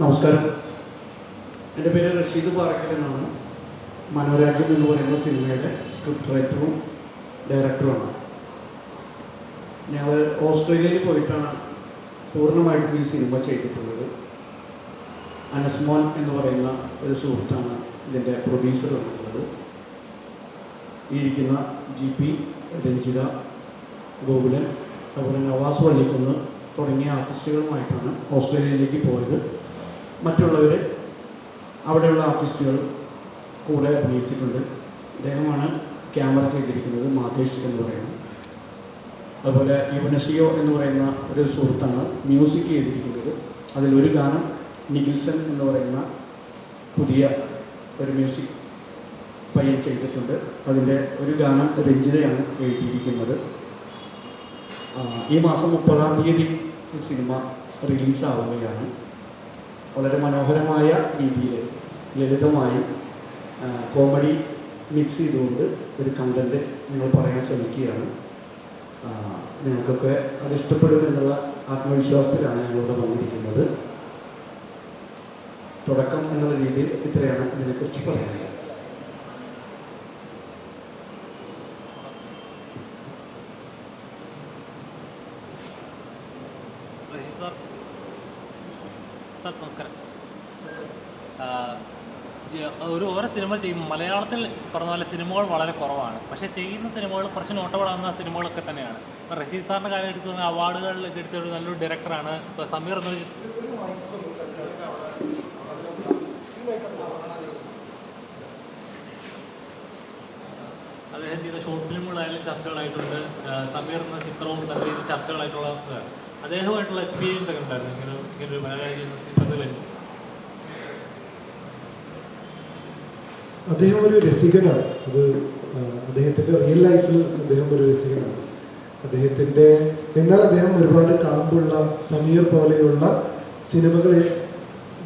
നമസ്കാരം. എന്റെ പേര് റഷീദ് പാറക്കൽ എന്നാണ്. മനോരാജ്യം എന്ന് പറയുന്ന സിനിമയുടെ സ്ക്രിപ്റ്റ് റൈറ്ററും ഡയറക്ടറുമാണ് ഞങ്ങൾ ഓസ്ട്രേലിയയിൽ പോയിട്ടാണ് പൂർണമായിട്ടും ഈ സിനിമ ചെയ്തിട്ടുള്ളത്. അനസ്മോൻ എന്ന് പറയുന്ന ഒരു സുഹൃത്താണ് ഇതിന്റെ പ്രൊഡ്യൂസർ എന്നുള്ളത് ഇരിക്കുന്ന ജി പി രഞ്ജിത ഗോകുലൻ അതുപോലെ നവാസ് വള്ളിക്കുന്ന് തുടങ്ങിയ ആർട്ടിസ്റ്റുകളുമായിട്ടാണ് ഓസ്ട്രേലിയയിലേക്ക് പോയത്. മറ്റുള്ളവർ അവിടെയുള്ള ആർട്ടിസ്റ്റുകൾ കൂടെ അഭിനയിച്ചിട്ടുണ്ട്. അദ്ദേഹമാണ് ക്യാമറ ചെയ്തിരിക്കുന്നത് മാതേഷ് എന്ന് പറയുന്നത്. അതുപോലെ യുവനസിയോ എന്ന് പറയുന്ന ഒരു സുഹൃത്താണ് മ്യൂസിക് ചെയ്തിരിക്കുന്നത്. അതിലൊരു ഗാനം നിഖിൽസൺ എന്ന് പറയുന്ന പുതിയ ഒരു മ്യൂസിക് പയ്യൻ ചെയ്തിട്ടുണ്ട്. അതിന്റെ ഒരു ഗാനം രഞ്ജിതയാണ് എഴുതിയിരിക്കുന്നത്. ഈ മാസം മുപ്പതാം തീയതി സിനിമ റിലീസാവുകയാണ്. വളരെ മനോഹരമായ രീതിയിൽ ലളിതമായി കോമഡി മിക്സ് ചെയ്തുകൊണ്ട് ഒരു കണ്ടന്റ് നിങ്ങൾ പറയാൻ ശ്രമിക്കുകയാണ്. നിങ്ങൾക്കൊക്കെ അത് ഇഷ്ടപ്പെടുമെന്നുള്ള ആത്മവിശ്വാസത്തിലാണ് ഞങ്ങളിവിടെ വന്നിരിക്കുന്നത്. തുടക്കം എന്നുള്ള രീതിയിൽ ഇത്രയാണ് ഇതിനെക്കുറിച്ച് പറയാനുള്ളത്. സാർ സാർ നമസ്കാരം. ഒരു ഓരോ സിനിമ ചെയ്യും മലയാളത്തിൽ പറഞ്ഞ പോലെ സിനിമകൾ വളരെ കുറവാണ്. പക്ഷേ ചെയ്യുന്ന സിനിമകൾ കുറച്ച് നോട്ടപ്പെടാവുന്ന സിനിമകളൊക്കെ തന്നെയാണ്. ഇപ്പോൾ റഷീദ് സാറിന്റെ കാര്യം എടുക്കുന്ന അവാർഡുകളിലൊക്കെ എടുത്ത ഒരു നല്ലൊരു ഡയറക്ടറാണ് ഇപ്പോൾ സമീർ എന്നൊരു അദ്ദേഹം ചെയ്ത ഷോർട്ട് ഫിലിമുകളായാലും ചർച്ചകളായിട്ടുണ്ട്. സമീർ എന്ന ചിത്രവും നല്ല രീതിയിൽ ചർച്ചകളായിട്ടുള്ള. അദ്ദേഹമായിട്ടുള്ള എക്സ്പീരിയൻസ് ഒക്കെ ഉണ്ടായിരുന്നു. ഇങ്ങനെ അദ്ദേഹം ഒരു രസികനാണ്. അത് അദ്ദേഹത്തിന്റെ റിയൽ ലൈഫിൽ അദ്ദേഹം ഒരു രസികനാണ്. അദ്ദേഹത്തിന്റെ എന്നാൽ അദ്ദേഹം ഒരുപാട് കാമ്പുള്ള സമീർ പോലെയുള്ള സിനിമകളിൽ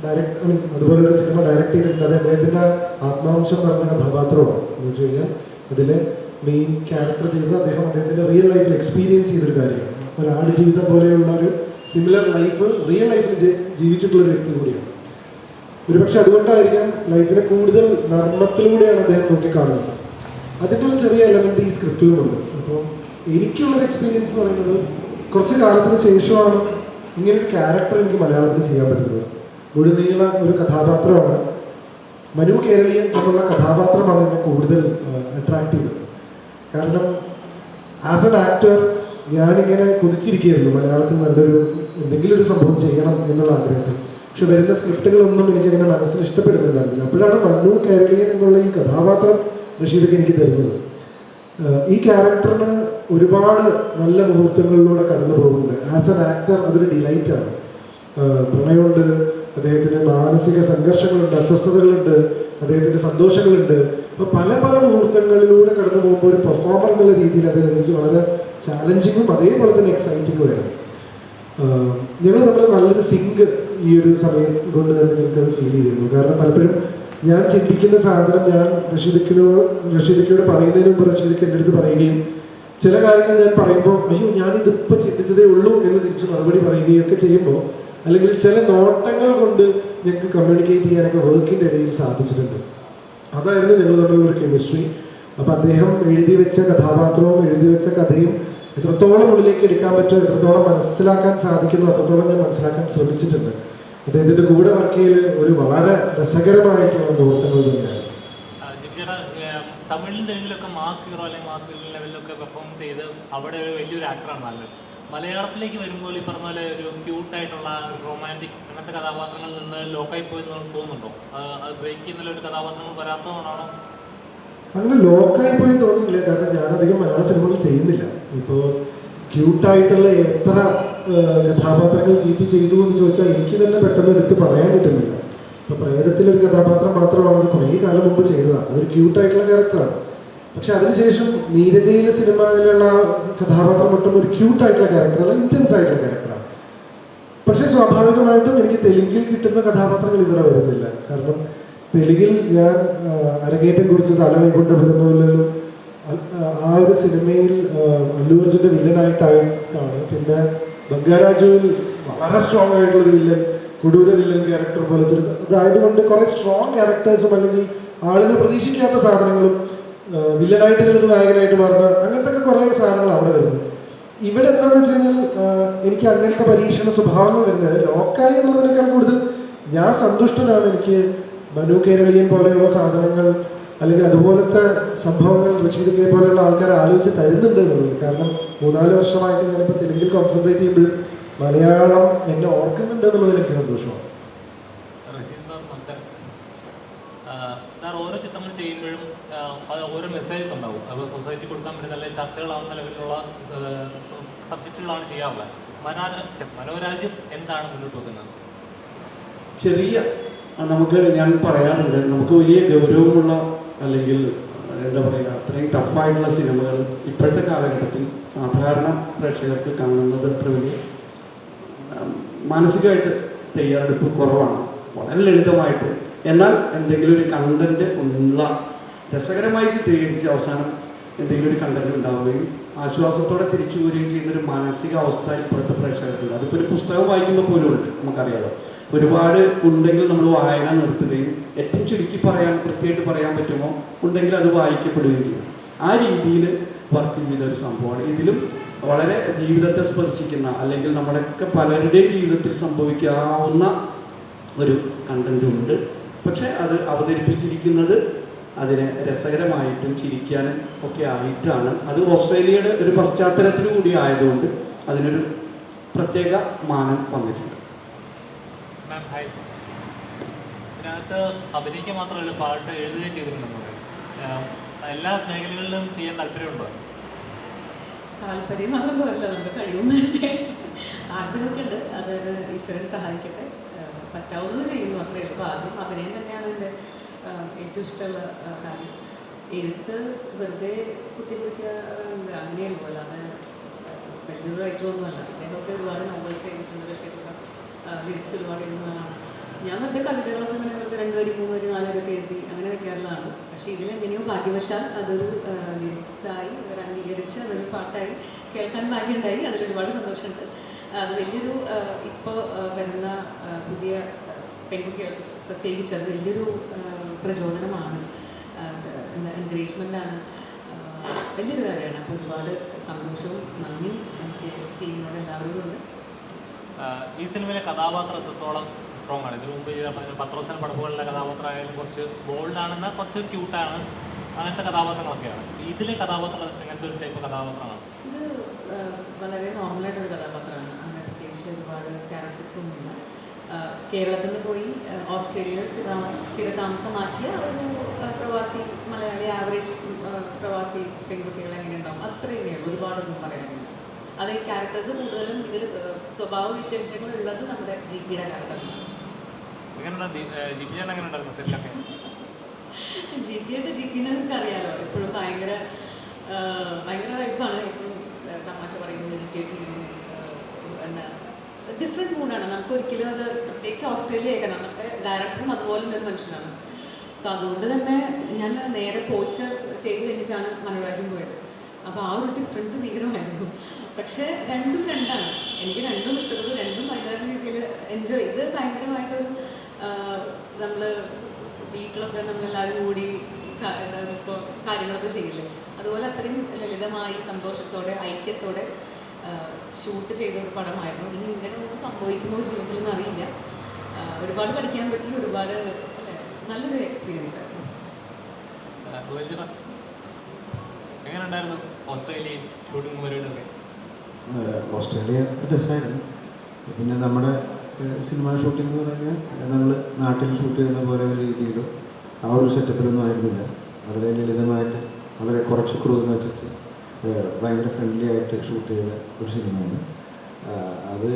ഡയറക്ട് ഐ മീൻ അതുപോലൊരു സിനിമ ഡയറക്റ്റ് ചെയ്തിട്ടുണ്ട്. അത് അദ്ദേഹത്തിന്റെ ആത്മാംശം നടന്ന കഥാപാത്രമാണ് എന്ന് വെച്ച് കഴിഞ്ഞാൽ അതിൽ മെയിൻ ക്യാരക്ടർ ചെയ്തത് അദ്ദേഹം അദ്ദേഹത്തിന്റെ റിയൽ ലൈഫിൽ എക്സ്പീരിയൻസ് ചെയ്തൊരു കാര്യമാണ്. ഒരു ജീവിതം പോലെയുള്ള ഒരു സിമിലർ ലൈഫ് റിയൽ ലൈഫിൽ ജീവിച്ചിട്ടുള്ള ഒരു വ്യക്തി കൂടിയാണ്. ഒരുപക്ഷെ അതുകൊണ്ടായിരിക്കാം ലൈഫിനെ കൂടുതൽ നർമ്മത്തിലൂടെയാണ് അദ്ദേഹം നോക്കിക്കാണുന്നത്. അതിന്റെ ചെറിയ എലമെന്റ് ഈ സ്ക്രിപ്റ്റിലുമുണ്ട് അപ്പോൾ എനിക്കുള്ളൊരു എക്സ്പീരിയൻസ് എന്ന് പറയുന്നത് കുറച്ച് കാലത്തിന് ശേഷമാണ് ഇങ്ങനെ ഒരു ക്യാരക്ടർ എനിക്ക് മലയാളത്തിൽ ചെയ്യാൻ പറ്റുന്നത്. മുഴുനീള ഒരു കഥാപാത്രമാണ്. മനു കേരളീയൻ എന്നുള്ള കഥാപാത്രമാണ് എന്നെ കൂടുതൽ അട്രാക്ട് ചെയ്തത് കാരണം ആസ് എൻ ആക്ടർ ഞാനിങ്ങനെ കുതിച്ചിരിക്കുകയായിരുന്നു. മലയാളത്തിൽ നല്ലൊരു എന്തെങ്കിലും ഒരു സംഭവം ചെയ്യണം എന്നുള്ള ആഗ്രഹത്തിൽ. പക്ഷെ വരുന്ന സ്ക്രിപ്റ്റുകളൊന്നും എനിക്ക് അങ്ങനെ മനസ്സിൽ ഇഷ്ടപ്പെടുന്നുണ്ടായിരുന്നില്ല. അപ്പോഴാണ് മനു കേരളീയൻ എന്നുള്ള ഈ കഥാപാത്രം റഷീദൊക്കെ എനിക്ക് തരുന്നത്. ഈ ക്യാരക്ടറിന് ഒരുപാട് നല്ല മുഹൂർത്തങ്ങളിലൂടെ കടന്നു പോകുന്നുണ്ട്. ആസ് എൻ ആക്ടർ അതൊരു ഡിലൈറ്റാണ്. പ്രണയമുണ്ട് അദ്ദേഹത്തിന് മാനസിക സംഘർഷങ്ങളുണ്ട് അസ്വസ്ഥതകളുണ്ട് അദ്ദേഹത്തിന് സന്തോഷങ്ങളുണ്ട്. അപ്പോൾ പല പല മുഹൂർത്തങ്ങളിലൂടെ കടന്നു പോകുമ്പോൾ ഒരു പെർഫോമർ എന്നുള്ള രീതിയിൽ അദ്ദേഹം എനിക്ക് വളരെ ചാലഞ്ചിങ്ങും അതേപോലെ തന്നെ എക്സൈറ്റിങ്ങും ആയിരുന്നു. ഞങ്ങൾ തമ്മിൽ നല്ലൊരു സിങ്ക് ഈ ഒരു സമയം കൊണ്ട് തന്നെ ഞങ്ങൾക്കത് ഫീൽ ചെയ്തിരുന്നു. കാരണം പലപ്പോഴും ഞാൻ ചിന്തിക്കുന്ന സാധനം ഞാൻ റഷീദക്കിനോട് റഷീദക്കയോട് പറയുന്നതിന് മുമ്പ് റഷീദക്ക് എന്റെ അടുത്ത് പറയുകയും ചില കാര്യങ്ങൾ ഞാൻ പറയുമ്പോൾ അയ്യോ ഞാൻ ഇതിപ്പോൾ ചിന്തിച്ചതേ ഉള്ളൂ എന്ന് തിരിച്ച് മറുപടി പറയുകയും ഒക്കെ ചെയ്യുമ്പോൾ അല്ലെങ്കിൽ ചില നോട്ടങ്ങൾ കൊണ്ട് ഞങ്ങൾക്ക് കമ്മ്യൂണിക്കേറ്റ് ചെയ്യാനൊക്കെ വർക്കിന്റെ ഇടയിൽ സാധിച്ചിട്ടുണ്ട്. അതായിരുന്നു ഞങ്ങൾ തമ്മിലുള്ള ഒരു കെമിസ്ട്രി അപ്പോൾ അദ്ദേഹം എഴുതി വെച്ച കഥാപാത്രവും എഴുതി വെച്ച കഥയും എത്രത്തോളം ഉള്ളിലേക്ക് എടുക്കാൻ പറ്റുമോ എത്രത്തോളം മനസ്സിലാക്കാൻ സാധിക്കുന്നു അത്രത്തോളം ഞാൻ മനസ്സിലാക്കാൻ ശ്രമിച്ചിട്ടുണ്ട്. അദ്ദേഹത്തിന്റെ കൂടെ വർക്ക് ചെയ്യൽ ഒരു വളരെ രസകരമായിട്ടുള്ള പ്രവർത്തനങ്ങൾ തന്നെയാണ്. മാസ് ഹീറോ അല്ലെങ്കിൽ മാസ് ലെവലിലൊക്കെ പെർഫോം ചെയ്ത് അവിടെ ഒരു വലിയൊരു ആക്ടറാണ് നല്ലത്. മലയാളത്തിലേക്ക് വരുമ്പോൾ ഈ പറഞ്ഞ പോലെ ഒരു ക്യൂട്ടായിട്ടുള്ള റൊമാന്റിക് അങ്ങനത്തെ കഥാപാത്രങ്ങളിൽ നിന്ന് ലോക്കായി പോയി തോന്നുന്നുണ്ടോ? അത് ബ്രേക്ക് ചെയ്യുന്ന ഒരു കഥാപാത്രങ്ങൾ വരാത്തതുകൊണ്ടാണോ? അങ്ങനെ ലോക്കായി പോയി തോന്നുന്നില്ല. കാരണം ഞാനധികം മലയാള സിനിമകൾ ചെയ്യുന്നില്ല. ഇപ്പോൾ ക്യൂട്ടായിട്ടുള്ള എത്ര കഥാപാത്രങ്ങൾ ജീപ്പി ചെയ്തു എന്ന് ചോദിച്ചാൽ എനിക്ക് തന്നെ പെട്ടെന്ന് എടുത്ത് പറയാൻ കിട്ടുന്നില്ല. ഇപ്പോൾ പ്രേതത്തിലൊരു കഥാപാത്രം മാത്രമാണ് അത് കുറേ കാലം മുമ്പ് ചെയ്തതാണ് അതൊരു ക്യൂട്ടായിട്ടുള്ള ക്യാരക്ടറാണ്. പക്ഷെ അതിനുശേഷം നീരജയിലെ സിനിമയിലുള്ള കഥാപാത്രം മൊത്തം ഒരു ക്യൂട്ടായിട്ടുള്ള ക്യാരക്ടർ അല്ല ഇന്റൻസ് ആയിട്ടുള്ള ക്യാരക്ടറാണ് പക്ഷേ സ്വാഭാവികമായിട്ടും എനിക്ക് തെലുങ്കിൽ കിട്ടുന്ന കഥാപാത്രങ്ങൾ ഇവിടെ വരുന്നില്ല. കാരണം തെലുങ്കിൽ ഞാൻ അരങ്ങേറ്റം കുറിച്ചത് അലവൈകുണ്ഠപുരം പോലൊരു ആ ഒരു സിനിമയിൽ അല്ലു അർജുന്റെ വില്ലനായിട്ടായിട്ടാണ്. പിന്നെ ബംഗാരാജുവിൽ വളരെ സ്ട്രോങ് ആയിട്ടുള്ളൊരു വില്ലൻ കൊടൂര വില്ലൻ ക്യാരക്ടർ പോലത്തെ ഒരു അതായതുകൊണ്ട് കുറേ സ്ട്രോങ് ക്യാരക്ടേഴ്സും അല്ലെങ്കിൽ ആളുകൾ പ്രതീക്ഷിക്കാത്ത സാധനങ്ങളും വില്ലനായിട്ട് വരുന്ന നായകനായിട്ട് മാറുന്ന അങ്ങനത്തെ ഒക്കെ കുറേ സാധനങ്ങൾ അവിടെ വരുന്നു. ഇവിടെ എന്താണെന്ന് വെച്ച് കഴിഞ്ഞാൽ എനിക്ക് അങ്ങനത്തെ പരീക്ഷണ സ്വഭാവങ്ങൾ വരുന്നത് ലോക്കായി എന്നുള്ളതിനേക്കാൾ കൂടുതൽ ഞാൻ സന്തുഷ്ടനാണ്. എനിക്ക് മനു കേരളീയൻ പോലെയുള്ള സാധനങ്ങൾ അല്ലെങ്കിൽ അതുപോലത്തെ സംഭവങ്ങൾ റഷീദ് കെ പോലെയുള്ള ആൾക്കാർ ആലോചിച്ച് തരുന്നുണ്ട് എന്നുള്ളത്. കാരണം മൂന്നാൽ വർഷമായിട്ട് ഞാനിപ്പോൾ തെലുങ്കിൽ കോൺസെൻട്രേറ്റ് ചെയ്യുമ്പോഴും മലയാളം എന്നെ ഓർക്കുന്നുണ്ട് എന്നുള്ളതിൽ എനിക്ക് സന്തോഷമാണ്. സാർ ഓരോ ചിത്രങ്ങൾ ചെയ്യുമ്പോഴും ഓരോ മെസ്സേജസ് ഉണ്ടാവും. അപ്പോൾ സൊസൈറ്റി കൊടുക്കാൻ പറ്റുന്ന അല്ലെങ്കിൽ ചർച്ചകളാവുന്ന ലെവലിലുള്ള സബ്ജക്റ്റുകളാണ് ചെയ്യാറുള്ളത്. മനോരാജ മനോരാജ്യം എന്താണ് മുന്നോട്ട് വെക്കുന്നത്? ചെറിയ നമുക്ക് ഞാൻ പറയാറുണ്ട് നമുക്ക് വലിയ ഗൗരവമുള്ള അല്ലെങ്കിൽ എന്താ പറയുക അത്രയും ടഫായിട്ടുള്ള സിനിമകൾ ഇപ്പോഴത്തെ കാലഘട്ടത്തിൽ സാധാരണ പ്രേക്ഷകർക്ക് കാണുന്നത് അത്ര വലിയ മാനസികമായിട്ട് തയ്യാറെടുപ്പ് കുറവാണ് വളരെ ലളിതമായിട്ട്. എന്നാൽ എന്തെങ്കിലും ഒരു കണ്ടന്റ് ഉള്ള രസകരമായി ചിത്രീകരിച്ച് അവസാനം എന്തെങ്കിലും ഒരു കണ്ടന്റ് ഉണ്ടാവുകയും ആശ്വാസത്തോടെ തിരിച്ചു വരികയും ചെയ്യുന്ന ഒരു മാനസിക അവസ്ഥ ഇപ്പോഴത്തെ പ്രേക്ഷകർക്കുണ്ട് അതിപ്പോൾ ഒരു പുസ്തകം വായിക്കുമ്പോൾ പോലും ഉണ്ട് നമുക്കറിയാലോ. ഒരുപാട് ഉണ്ടെങ്കിൽ നമ്മൾ വായന നിർത്തുകയും ഏറ്റവും ചുരുക്കി പറയാൻ കൃത്യമായിട്ട് പറയാൻ പറ്റുമോ? ഉണ്ടെങ്കിൽ അത് വായിക്കപ്പെടുകയും ചെയ്യും. ആ രീതിയിൽ വർക്ക് ചെയ്ത ഒരു സംഭവമാണ്. ഇതിലും വളരെ ജീവിതത്തെ സ്പർശിക്കുന്ന അല്ലെങ്കിൽ നമ്മുടെയൊക്കെ പലരുടെയും ജീവിതത്തിൽ സംഭവിക്കാവുന്ന ഒരു കണ്ടന്റ് ഉണ്ട്. പക്ഷെ അത് അവതരിപ്പിച്ചിരിക്കുന്നത് അതിനെ രസകരമായിട്ടും ചിരിക്കാനും ഒക്കെ ആയിട്ടാണ്. അത് ഓസ്ട്രേലിയയുടെ ഒരു പശ്ചാത്തലത്തിൽ കൂടി ആയതുകൊണ്ട് അതിനൊരു പ്രത്യേക മാനം വന്നിട്ടുണ്ട്. മാം ഹായ് ഇതിനകത്ത് അഭിനയിക്കാൻ മാത്രമല്ല പാട്ട് എഴുതുകയും ചെയ്തിട്ടുണ്ടെന്ന് എല്ലാ മേഖലകളിലും ചെയ്യാൻ താല്പര്യമുണ്ടോ? താല്പര്യം മാത്രം പോരല്ലോ നമുക്ക് കഴിയുന്നുണ്ട് ആഗ്രഹമൊക്കെ ഉണ്ട്? അത് ഈശ്വരൻ സഹായിക്കട്ടെ. പറ്റാവുന്നത് ചെയ്യുന്നു. അത്രയേ ഉള്ളൂ. ആദ്യം അഭിനയം തന്നെയാണ് എന്റെ ഏറ്റവും ഇഷ്ടമുള്ള കാര്യം. എഴുത്ത് വെറുതെ കുത്തിക്കുറിക്കുക അങ്ങനെയുള്ളൂ അല്ലാതെ വലിയൊരു റൈറ്ററൊന്നുമല്ല അദ്ദേഹമൊക്കെ ഒരുപാട് നോവൽസ് എഴുതിയിട്ടുണ്ട് ബഷീറുള്ള ലിറിക്സ് ഒരുപാട് എഴുതുന്നതാണ്. ഞാൻ വെറുതെ കവിതകളൊക്കെ ഇങ്ങനെ വെറുതെ രണ്ട് വരി മൂന്ന് വരി നാല് വരൊക്കെ എഴുതി അങ്ങനെ വെക്കാറുള്ളതാണ്. പക്ഷേ ഇതിലെങ്ങനെയോ ഭാഗ്യവശാൽ അതൊരു ലിറിക്സായി അവർ അംഗീകരിച്ച് അതൊരു പാട്ടായി കേൾക്കാൻ ഭാഗ്യമുണ്ടായി. അതിലൊരുപാട് സന്തോഷമുണ്ട്. അത് വലിയൊരു ഇപ്പോൾ വരുന്ന പുതിയ പെൺകുട്ടികൾ പ്രത്യേകിച്ച് അത് വലിയൊരു പ്രചോദനമാണ്. എൻകറേജ്മെന്റാണ് വലിയൊരു കാര്യമാണ്. അപ്പോൾ ഒരുപാട് സന്തോഷവും നന്ദിയും എനിക്ക് ടീമിനോട് എല്ലാവരോടും ഉണ്ട്. ഈ സിനിമയിലെ കഥാപാത്രം എത്രത്തോളം സ്ട്രോങ് ആണ്? ഇതിനു മുമ്പ് ചെയ്ത പടപ്പുകളിലെ കഥാപാത്രം ആയാലും കുറച്ച് ബോൾഡാണെന്ന കുറച്ച് ക്യൂട്ടാണ് അങ്ങനത്തെ കഥാപാത്രങ്ങളൊക്കെയാണ്. ഇതിലെ കഥാപാത്രം എങ്ങനത്തെ ഒരു ടൈപ്പ് കഥാപാത്രമാണ്? ഇത് വളരെ നോർമലായിട്ടൊരു കഥാപാത്രമാണ്. അങ്ങനെ പ്രത്യേകിച്ച് ഒരുപാട് ക്യാരക്ടേഴ്സ് ഒന്നുമില്ല. കേരളത്തിൽ നിന്ന് പോയി ഓസ്ട്രേലിയയിൽ സ്ഥിര സ്ഥിരതാമസമാക്കിയ ഒരു പ്രവാസി മലയാളി ആവറേജ് പ്രവാസി പെൺകുട്ടികൾ എങ്ങനെ ഉണ്ടാവും അത്രയേ ഒരുപാടൊന്നും പറയാനില്ല. അത് ഈ ക്യാരക്ടേഴ്സ് കൂടുതലും ഇതിൽ സ്വഭാവ വിശേഷങ്ങൾ ഉള്ളത് നമ്മുടെ ജി പിയുടെ സെറ്റിലൊക്കെ ജി പി ആയിട്ട് ജി പിന്നെ നിങ്ങൾക്ക് അറിയാലോ എപ്പോഴും ഭയങ്കര ഭയങ്കര വൈബാണ് എപ്പോഴും തമാശ പറയുന്നത് ഇരിറ്റേറ്റ് ചെയ്യുന്നത് ആ, എന്താ ഡിഫറെന്റ് മൂഡാണ് നമുക്ക് ഒരിക്കലും അത് പ്രത്യേകിച്ച് ഓസ്ട്രേലിയ ആയിട്ടാണ് നമ്മുടെ ഡയറക്ടറും അതുപോലെ ഒരു മനുഷ്യനാണ്. സോ അതുകൊണ്ട് തന്നെ ഞാൻ നേരെ പോച്ച് ചെയ്ത് കഴിഞ്ഞിട്ടാണ് മനോരാജ്യം പോയത്. അപ്പോൾ ആ ഒരു ഡിഫറൻസ് ഭീകരമായിരുന്നു പക്ഷേ രണ്ടും രണ്ടാണ്. എനിക്ക് രണ്ടും ഇഷ്ടപ്പെട്ടു. രണ്ടും ഭയങ്കര രീതിയിൽ എൻജോയ് ഇത് ഭയങ്കരമായിട്ടൊരു നമ്മൾ വീട്ടിലൊക്കെ നമ്മളെല്ലാവരും കൂടി ഇപ്പോൾ കാര്യങ്ങളൊക്കെ ചെയ്യില്ലേ? അതുപോലെ അത്രയും ലളിതമായി സന്തോഷത്തോടെ ഐക്യത്തോടെ ഷൂട്ട് ചെയ്ത ഒരു പടമായിരുന്നു. ഇനി ഇങ്ങനെ ഒന്നും സംഭവിക്കുമോ ജീവിതത്തിലൊന്നും അറിയില്ല. ആ, ഒരുപാട് പഠിക്കാൻ പറ്റി ഒരുപാട് നല്ലൊരു എക്സ്പീരിയൻസ് ആയിരുന്നു. എങ്ങനെ ഉണ്ടായിരുന്നു ഓസ്ട്രേലിയയും ഷൂട്ടിംഗ് പരിപാടിയൊക്കെ ഓസ്ട്രേലിയ രസമായിരുന്നു. പിന്നെ നമ്മുടെ സിനിമ ഷൂട്ടിംഗ് എന്ന് പറഞ്ഞാൽ നമ്മൾ നാട്ടിൽ ഷൂട്ട് ചെയ്യുന്ന പോലെ ഒരു രീതിയിലോ ആ ഒരു സെറ്റപ്പിലൊന്നും ആയിരുന്നില്ല. വളരെ ലളിതമായിട്ട് വളരെ കുറച്ച് ക്രൂ എന്ന് വെച്ചിട്ട് ഭയങ്കര ഫ്രണ്ട്ലി ആയിട്ട് ഷൂട്ട് ചെയ്ത ഒരു സിനിമയാണ്. അത്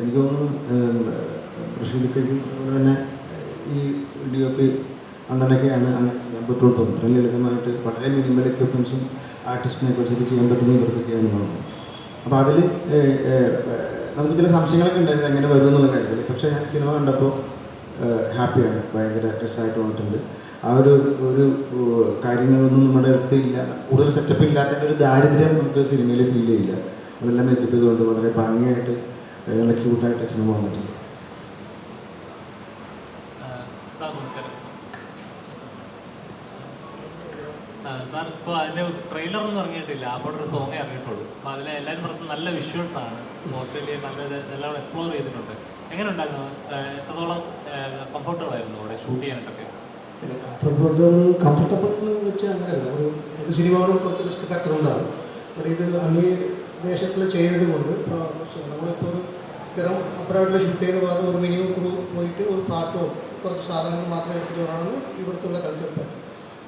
എനിക്ക് തോന്നുന്നു റഷീദിക്കും തന്നെ ഈ ഡി ഒ പി അണ്ണനൊക്കെയാണ് അങ്ങനെ ഞാൻ ഇത്രയും ലളിതമായിട്ട് വളരെ മിനിമൽ എക്യുപ്മെൻസും ആർട്ടിസ്റ്റിനെ വെച്ചിട്ട് ചെയ്യാൻ പറ്റുന്ന ഇവർക്കൊക്കെയാണ് എന്നുള്ളത് അപ്പോൾ അതിൽ നമുക്ക് ചില സംശയങ്ങളൊക്കെ ഉണ്ടായിരുന്നു എങ്ങനെ വരും എന്നുള്ള കാര്യത്തിൽ പക്ഷേ ഞാൻ സിനിമ കണ്ടപ്പോൾ ഹാപ്പിയാണ് ഭയങ്കര രസമായിട്ട് വന്നിട്ടുണ്ട്. ആ ഒരു ഒരു കാര്യങ്ങളൊന്നും നമ്മുടെ അടുത്ത് ഇല്ല. കൂടുതൽ സെറ്റപ്പ് ഇല്ലാത്തതിന്റെ ഒരു ദാരിദ്ര്യം നമുക്ക് സിനിമയിൽ ഫീൽ ചെയ്യില്ല. അതെല്ലാം മെക്കപ്പ് ചെയ്തുകൊണ്ട് വളരെ ഭംഗിയായിട്ട് നല്ല ക്യൂട്ടായിട്ട് സിനിമ വന്നിട്ടുണ്ട് സാർ നമസ്കാരം ആ, സാർ ഇപ്പോൾ അതിന്റെ ട്രെയിലറൊന്നും ഇറങ്ങിയിട്ടില്ല. അപ്പോൾ ഒരു സോങ്ങേ ഇറങ്ങിയിട്ടുള്ളൂ. അപ്പോൾ അതിൽ എല്ലാവരും പറഞ്ഞ നല്ല വിഷ്വൽസ് ആണ്. ഓസ്ട്രേലിയ നല്ലത് എല്ലാവരും എല്ലാം എക്സ്പ്ലോർ ചെയ്തിട്ടുണ്ട്. എങ്ങനെ ഉണ്ടായിരുന്നു? എത്രത്തോളം കംഫർട്ടബിൾ ആയിരുന്നു അവിടെ ഷൂട്ട് ചെയ്യാനായിട്ടൊക്കെ? കംഫർട്ടബിൾ കംഫർട്ടബിൾ എന്ന് വെച്ചാൽ അങ്ങനെയല്ല. ഒരു ഏത് സിനിമകളും കുറച്ച് റിസ്ക് ഫാക്ടർ ഉണ്ടാകും. ബട്ട് ഇത് അന്യ ദേശത്തിൽ ചെയ്തത് കൊണ്ട് നമ്മളിപ്പോൾ ഒരു സ്ഥിരം അപ്പുറമായിട്ടുള്ള ഷൂട്ട് ചെയ്ത ഭാഗത്ത് ഒരു മിനിമം ക്രൂ പോയിട്ട് ഒരു പാട്ടോ കുറച്ച് സാധനങ്ങൾ മാത്രം എടുത്തിട്ട് വേണമെന്ന് ഇവിടുത്തെ കൾച്ചർ പാറ്റേൺ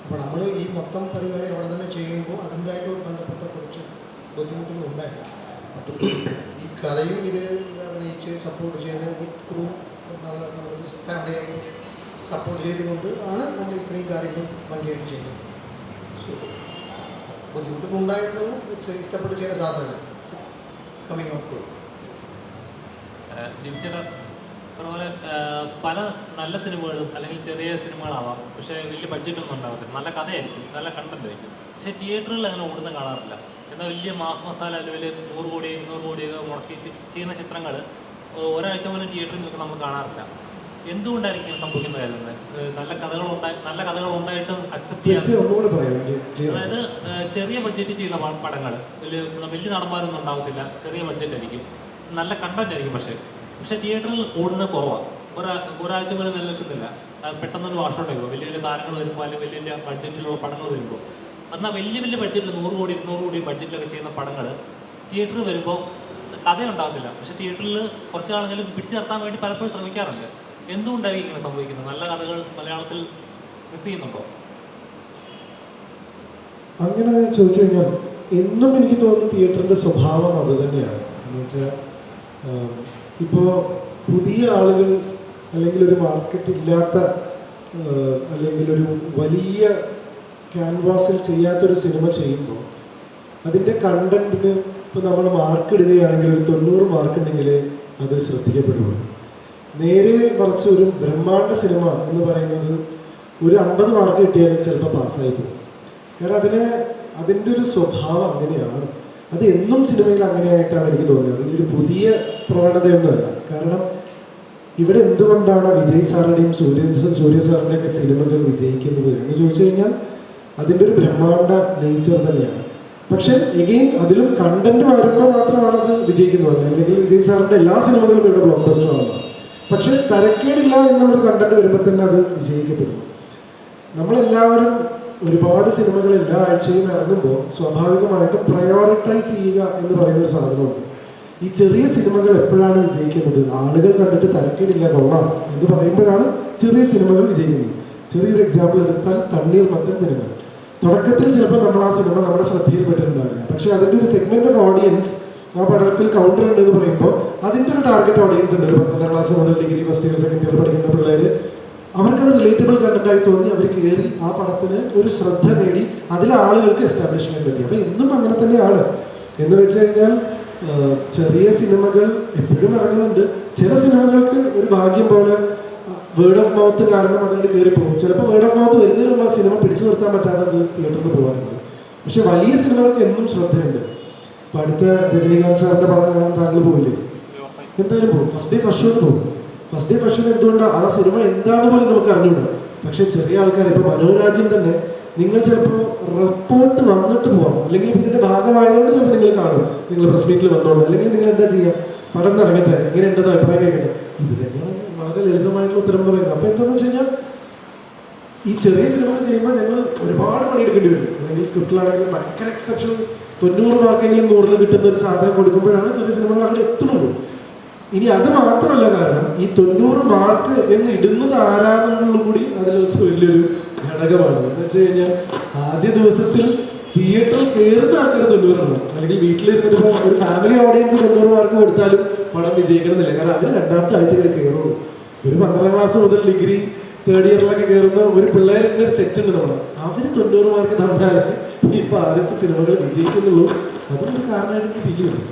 അപ്പോൾ നമ്മൾ ഈ മൊത്തം പരിപാടി അവിടെ തന്നെ ചെയ്യുമ്പോൾ അതിന്റെതായിട്ട് ബന്ധപ്പെട്ട കുറച്ച് ബുദ്ധിമുട്ടുകൾ ഉണ്ടായിരുന്നു. ഈ കഥയും ഇത് അഭിനയിച്ച് സപ്പോർട്ട് ചെയ്ത് ഈ ക്രൂ നല്ല നമ്മുടെ ഫാമിലിയായിട്ട് സപ്പോർട്ട് ചെയ്തുകൊണ്ട് ആണ് നമ്മൾ ഇത്രയും കാര്യങ്ങൾ ഭംഗിയായിട്ട് ചെയ്യുന്നത്. സോ ബുദ്ധിമുട്ടുകൾ ഉണ്ടായിരുന്നു ഇഷ്ടപ്പെട്ട് ചെയ്യുന്ന സാധനമല്ല. കമ്മിങ് ഔട്ട് ഗുഡ് ജിമിച്ചേട്ടാ അതുപോലെ പല നല്ല സിനിമകളും അല്ലെങ്കിൽ ചെറിയ സിനിമകളാവാം. പക്ഷേ വലിയ ബഡ്ജറ്റൊന്നും ഉണ്ടാവത്തില്ല. നല്ല കഥയായിരിക്കും. നല്ല കണ്ടന്റ് ആയിരിക്കും പക്ഷേ തിയേറ്ററിൽ അങ്ങനെ ഓടുന്ന കാണാറില്ല. എന്നാൽ വലിയ മാസ് മസാല അല്ലെങ്കിൽ നൂറ് കോടി ഇരുന്നൂറ് കോടിയൊക്കെ മുടക്കി ചെയ്യുന്ന ചിത്രങ്ങൾ ഒരാഴ്ച പോലും തിയേറ്ററിൽ നിന്നൊക്കെ നമ്മൾ കാണാറില്ല. എന്തുകൊണ്ടായിരിക്കും ഇങ്ങനെ സംഭവിക്കുന്ന കാര്യം നല്ല കഥകൾ ഉണ്ടായി നല്ല കഥകൾ ഉണ്ടായിട്ടും അക്സെപ്റ്റ് ചെയ്യാൻ അതായത് ചെറിയ ബഡ്ജറ്റ് ചെയ്യുന്ന പടങ്ങൾ വലിയ വലിയ നടന്മാരൊന്നും ഉണ്ടാവത്തില്ല. ചെറിയ ബഡ്ജറ്റ് ആയിരിക്കും. നല്ല കണ്ടന്റ് ആയിരിക്കും പക്ഷേ. പക്ഷേ തിയേറ്ററിൽ ഓടുന്നത് കുറവാണ് ഒരാ ഒരാഴ്ച വരെ നിലനിൽക്കുന്നില്ല. പെട്ടെന്നൊരു പെട്ടെന്നൊരു ഔട്ട് വലിയ വലിയ താരങ്ങൾ വരുമ്പോൾ അല്ലെങ്കിൽ വലിയ വലിയ ബഡ്ജറ്റിലുള്ള പടങ്ങൾ വരുമ്പോൾ എന്നാൽ വലിയ വലിയ ബഡ്ജറ്റിൽ നൂറ് കോടി ഇരുന്നൂറ് കോടി ബഡ്ജറ്റിലൊക്കെ ചെയ്യുന്ന പടങ്ങൾ തിയേറ്ററിൽ വരുമ്പോൾ കഥ ഉണ്ടാകത്തില്ല പക്ഷെ തിയേറ്ററിൽ കുറച്ച് ആളെങ്കിലും പിടിച്ചു നിർത്താൻ വേണ്ടി പലപ്പോഴും ശ്രമിക്കാറുണ്ട്. എന്തുകൊണ്ടായിരിക്കും ഇങ്ങനെ സംഭവിക്കുന്നത്? നല്ല കഥകൾ മലയാളത്തിൽ മിസ് ചെയ്യുന്നുണ്ടോ? അങ്ങനെ ചോദിച്ചു കഴിഞ്ഞാൽ എന്നും എനിക്ക് തോന്നുന്നു തിയേറ്ററിന്റെ സ്വഭാവം അത് തന്നെയാണ്. എന്ന് വെച്ചാൽ ഇപ്പോൾ പുതിയ ആളുകൾ അല്ലെങ്കിൽ ഒരു മാർക്കറ്റ് ഇല്ലാത്ത അല്ലെങ്കിൽ ഒരു വലിയ ക്യാൻവാസിൽ ചെയ്യാത്തൊരു സിനിമ ചെയ്യുമ്പോൾ അതിന്റെ കണ്ടന്റിന് ഇപ്പോൾ നമ്മൾ മാർക്ക് ഇടുകയാണെങ്കിൽ ഒരു തൊണ്ണൂറ് മാർക്ക് ഉണ്ടെങ്കിൽ അത് ശ്രദ്ധിക്കപ്പെടുള്ളൂ നേരെ മറിച്ച് ഒരു ബ്രഹ്മാണ്ട സിനിമ എന്ന് പറയുന്നത് ഒരു അമ്പത് മാർക്ക് കിട്ടിയാലും ചിലപ്പോൾ പാസ്സായി പോകും. കാരണം അതിന് അതിന്റെ ഒരു സ്വഭാവം അങ്ങനെയാണ്. അത് എന്നും സിനിമയിൽ അങ്ങനെയായിട്ടാണ് എനിക്ക് തോന്നിയത്. ഒരു പുതിയ പ്രവണതയൊന്നുമല്ല. കാരണം ഇവിടെ എന്തുകൊണ്ടാണ് വിജയ് സാറിന്റെയും സൂര്യൻ സൂര്യ സാറിന്റെ ഒക്കെ സിനിമകൾ വിജയിക്കുന്നത് എന്ന് ചോദിച്ചു കഴിഞ്ഞാൽ അതിന്റെ ഒരു ബ്രഹ്മാണ്ട നേച്ചർ തന്നെയാണ്. പക്ഷെ എഗെയിൻ അതിലും കണ്ടന്റ് വരുമ്പോൾ മാത്രമാണ് അത് വിജയിക്കുന്നത്. അല്ലെങ്കിൽ വിജയ് സാറിന്റെ എല്ലാ സിനിമകളും ഇവിടെ ബ്ലോക്ക് ബസ്റ്റർ ആണ്. പക്ഷെ തരക്കേടില്ല എന്നുള്ളൊരു കണ്ടന്റ് വരുമ്പോൾ തന്നെ അത് വിജയിക്കപ്പെടുന്നു. നമ്മളെല്ലാവരും ഒരുപാട് സിനിമകൾ എല്ലാ ആഴ്ചയും ഇറങ്ങുമ്പോൾ സ്വാഭാവികമായിട്ട് പ്രയോറിറ്റൈസ് ചെയ്യുക എന്ന് പറയുന്ന ഒരു സാധനമുണ്ട്. ഈ ചെറിയ സിനിമകൾ എപ്പോഴാണ് വിജയിക്കുന്നത്? ആളുകൾ കണ്ടിട്ട് തരക്കേടില്ല കൊള്ളാം എന്ന് പറയുമ്പോഴാണ് ചെറിയ സിനിമകൾ വിജയിക്കുന്നത്. ചെറിയൊരു എക്സാമ്പിൾ എടുത്താൽ തണ്ണീർ മത്തൻ സിനിമ തുടക്കത്തിൽ ചിലപ്പോൾ നമ്മൾ ആ സിനിമ നമ്മുടെ ശ്രദ്ധയിൽപ്പെട്ടിട്ടുണ്ടാവില്ല പക്ഷേ അതിന്റെ ഒരു സെഗ്മെന്റ് ഓഫ് ഓഡിയൻസ് ആ പടത്തിൽ കൗണ്ടർ ഉണ്ട് എന്ന് പറയുമ്പോൾ അതിന്റെ ഒരു ടാർഗറ്റ് ഓഡിയൻസ് ഉണ്ട്. ഒരു പന്ത്രണ്ടാം ക്ലാസ് മുതൽ degree first year second year പഠിക്കുന്ന പിള്ളേർ അവർക്കത് റിലേറ്റബിൾ കണ്ടന്റായി തോന്നി. അവർ കയറി ആ പടത്തിന് ഒരു ശ്രദ്ധ നേടി. അതിലെ ആളുകൾക്ക് എസ്റ്റാബ്ലിഷ് ചെയ്യാൻ പറ്റി. അപ്പോൾ എന്നും അങ്ങനെ തന്നെയാണ് എന്ന് വെച്ച് കഴിഞ്ഞാൽ ചെറിയ സിനിമകൾ എപ്പോഴും ഇറങ്ങുന്നുണ്ട്. ചില സിനിമകൾക്ക് ഒരു ഭാഗ്യം പോലെ വേർഡ് ഓഫ് മൗത്ത് കാരണം അതുകൊണ്ട് കയറി പോകും. ചിലപ്പോൾ വേർഡ് ഓഫ് മൗത്ത് വരുന്നതിന് മുമ്പ് ആ സിനിമ പിടിച്ചു നിർത്താൻ പറ്റാതെ അത് തിയേറ്ററിൽ പോകാറുണ്ട്. പക്ഷെ വലിയ സിനിമകൾക്ക് എന്നും ശ്രദ്ധയുണ്ട്. ഇപ്പം അടുത്ത രജനീകാന്ത് സാറിന്റെ പടം കാണാൻ താങ്കൾ പോയില്ലേ എന്തായാലും പോകും ഫസ്റ്റ് ഡേ ഫസ്റ്റ് ഷോന് പോകും ഫസ്റ്റ് ഡേ ഫസ്റ്റ് എന്തുകൊണ്ടാണ് ആ സിനിമ എന്താണ് പോലും നമുക്ക് അറിഞ്ഞൂടാ. പക്ഷെ ചെറിയ ആൾക്കാർ ഇപ്പൊ മനോരാജ്യം തന്നെ നിങ്ങൾ ചിലപ്പോൾ റിപ്പോർട്ട് വന്നിട്ട് പോവാം. അല്ലെങ്കിൽ ഇതിന്റെ ഭാഗമായതുകൊണ്ട് ചിലപ്പോൾ നിങ്ങൾ കാണും. നിങ്ങൾ പ്രസ് മീറ്റിൽ വന്നോളൂ. അല്ലെങ്കിൽ നിങ്ങൾ എന്താ ചെയ്യുക പടം ഇറങ്ങട്ടെ ഇങ്ങനെ എന്താ അഭിപ്രായം കേൾക്കട്ടെ. ഇത് തന്നെയാണ് വളരെ ലളിതമായിട്ടുള്ള ഉത്തരം പറയുന്നത്. അപ്പൊ എന്താണെന്ന് വെച്ച് കഴിഞ്ഞാൽ ഈ ചെറിയ സിനിമകൾ ചെയ്യുമ്പോൾ ഞങ്ങൾ ഒരുപാട് പണിയെടുക്കേണ്ടി വരും. അല്ലെങ്കിൽ സ്ക്രിപ്റ്റിലാണെങ്കിലും ഭയങ്കര എക്സെപ്ഷൻ തൊണ്ണൂറ് മാർക്കെങ്കിലും നൂറിൽ കിട്ടുന്ന ഒരു സാധനം കൊടുക്കുമ്പോഴാണ് ചെറിയ സിനിമകൾ അവിടെ എത്തുന്നുള്ളൂ ഇനി അത് മാത്രമല്ല കാരണം ഈ തൊണ്ണൂറ് മാർക്ക് എന്ന് ഇടുന്നത് ആരാണെന്നുള്ളതും കൂടി അതിൽ വെച്ച് വലിയൊരു ഘടകമാണ്. എന്ന് വെച്ച് കഴിഞ്ഞാൽ ആദ്യ ദിവസത്തിൽ തിയേറ്ററിൽ കയറുന്ന ആൾക്കാർ തൊണ്ണൂറാണ്. അല്ലെങ്കിൽ വീട്ടിലിരുന്നിപ്പോൾ ഒരു ഫാമിലി ഓഡിയൻസ് തൊണ്ണൂറ് മാർക്ക് കൊടുത്താലും പടം വിജയിക്കണമെന്നില്ല. കാരണം അതിന് രണ്ടാമത്തെ ആഴ്ചകളിൽ കയറുള്ളൂ ഒരു പന്ത്രണ്ടാം ക്ലാസ് മുതൽ ഡിഗ്രി തേർഡ് ഇയറിലൊക്കെ കയറുന്ന ഒരു പിള്ളേരുടെ ഒരു സെറ്റ് ഉണ്ട് നമ്മൾ അവർ തൊണ്ണൂറ് മാർക്ക് തന്നാലേ ഇപ്പോൾ ആദ്യത്തെ സിനിമകൾ വിജയിക്കുന്നുള്ളൂ. അതും ഒരു കാരണമായിട്ട് എനിക്ക് ഫീൽ ചെയ്യുന്നു.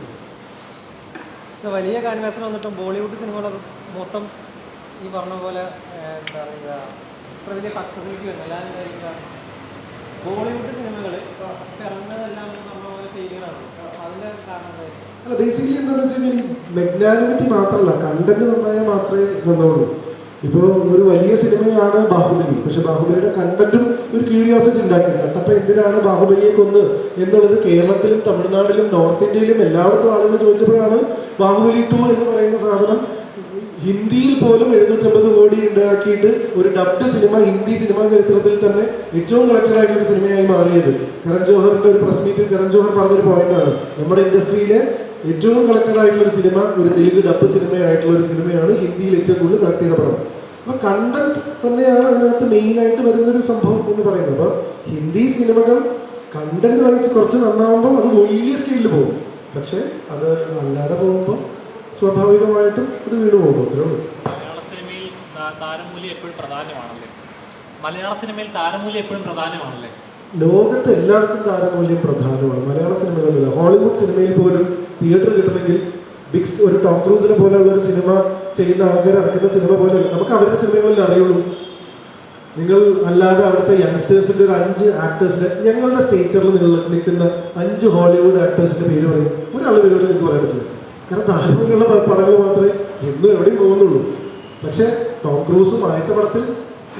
പക്ഷെ വലിയ കാൻവാസിൽ വന്നിട്ടും ബോളിവുഡ് സിനിമകൾ മൊത്തം ഈ പറഞ്ഞ പോലെ എന്താ പറയുക ഇത്ര വലിയ സക്സസിലേക്ക് വരുന്നത് അല്ലാതെ എന്താ പറയുക ബോളിവുഡ് സിനിമകൾ ഇറങ്ങുന്നതെല്ലാം പറഞ്ഞ പോലെ ഫെയിലിയർ ആണ്. അതിന്റെ കാരണം അല്ല ബേസിക്കലി എന്താണെന്ന് വെച്ച് കഴിഞ്ഞാൽ മെഗ്നാനിമിറ്റി മാത്രമല്ല കണ്ടന്റ് നന്നായാൽ മാത്രമേ നന്നാവുള്ളൂ ഇപ്പോൾ ഒരു വലിയ സിനിമയാണ് ബാഹുബലി. പക്ഷെ ബാഹുബലിയുടെ കണ്ടന്റും ക്യൂരിയോസിറ്റി ഉണ്ടാക്കി കട്ടപ്പ എന്തിനാണ് ബാഹുബലിയെ കൊന്ന്? എന്നുള്ളത് കേരളത്തിലും തമിഴ്നാട്ടിലും നോർത്ത് ഇന്ത്യയിലും എല്ലായിടത്തും ആളുകൾ ചോദിച്ചപ്പോഴാണ് ബാഹുബലി ടു എന്ന് പറയുന്ന സാധനം ഹിന്ദിയിൽ പോലും എഴുന്നൂറ്റമ്പത് കോടി ഉണ്ടാക്കിയിട്ട് ഒരു ഡബ്ഡ് സിനിമ ഹിന്ദി സിനിമാ ചരിത്രത്തിൽ തന്നെ ഏറ്റവും കളക്റ്റഡ് ആയിട്ടുള്ള ഒരു സിനിമയായി മാറിയത്. കരൺ ജോഹറിന്റെ ഒരു പ്രസ് മീറ്റിൽ കരൺ ജോഹർ പറഞ്ഞൊരു പോയിന്റാണ് നമ്മുടെ ഇൻഡസ്ട്രിയിലെ ഏറ്റവും കളക്റ്റഡ് ആയിട്ടുള്ള ഒരു സിനിമ ഒരു തെലുങ്ക് ഡബ് സിനിമയായിട്ടുള്ള ഒരു സിനിമയാണ് ഹിന്ദിയിൽ ഏറ്റവും കൂടുതൽ കളക്ട് ചെയ്ത പടം. അപ്പൊ കണ്ടന്റ് തന്നെയാണ് അതിനകത്ത് മെയിൻ ആയിട്ട് വരുന്നൊരു സംഭവം എന്ന് പറയുന്നത്. അപ്പൊ ഹിന്ദി സിനിമകൾ കണ്ടന്റ് വൈസ് കുറച്ച് നന്നാവുമ്പോൾ അത് വലിയ സ്കെയിലിൽ പോകും. പക്ഷെ അത് അല്ലാതെ പോകുമ്പോൾ സ്വാഭാവികമായിട്ടും അത് വീണ് പോകും. അത്രേ ഉള്ളൂ. താരമൂല്യം എപ്പോഴും പ്രധാനമാണല്ലേ? മലയാള സിനിമയിൽ താരമൂല്യം എപ്പോഴും പ്രധാനമാണല്ലേ? ലോകത്ത് എല്ലായിടത്തും താരമൂല്യം പ്രധാനമാണ്. മലയാള സിനിമകളിൽ ഹോളിവുഡ് സിനിമയിൽ പോലും തിയേറ്റർ കിട്ടണമെങ്കിൽ ബിഗ് ഒരു ടോം ക്രൂസിനെ പോലെയുള്ള ഒരു സിനിമ ചെയ്യുന്ന ആൾക്കാർ ഇറക്കുന്ന സിനിമ പോലെ നമുക്ക് അവരുടെ സിനിമകളിൽ അറിയുള്ളൂ. നിങ്ങൾ അല്ലാതെ അവിടുത്തെ യങ്സ്റ്റേഴ്സിന്റെ ഒരു അഞ്ച് ആക്ടേഴ്സിന്റെ ഞങ്ങളുടെ സ്റ്റേച്ചറിൽ നിങ്ങൾ നിൽക്കുന്ന അഞ്ച് ഹോളിവുഡ് ആക്ടേഴ്സിന്റെ പേര് പറയും. ഒരാൾ പേര് പോലും നിങ്ങൾക്ക് പറയാൻ പറ്റില്ല. കാരണം താരങ്ങളുള്ള പടങ്ങൾ മാത്രമേ എന്നും എവിടെയും പോകുന്നുള്ളൂ. പക്ഷേ ടോം ക്രൂസും ആദ്യത്തെ പടത്തിൽ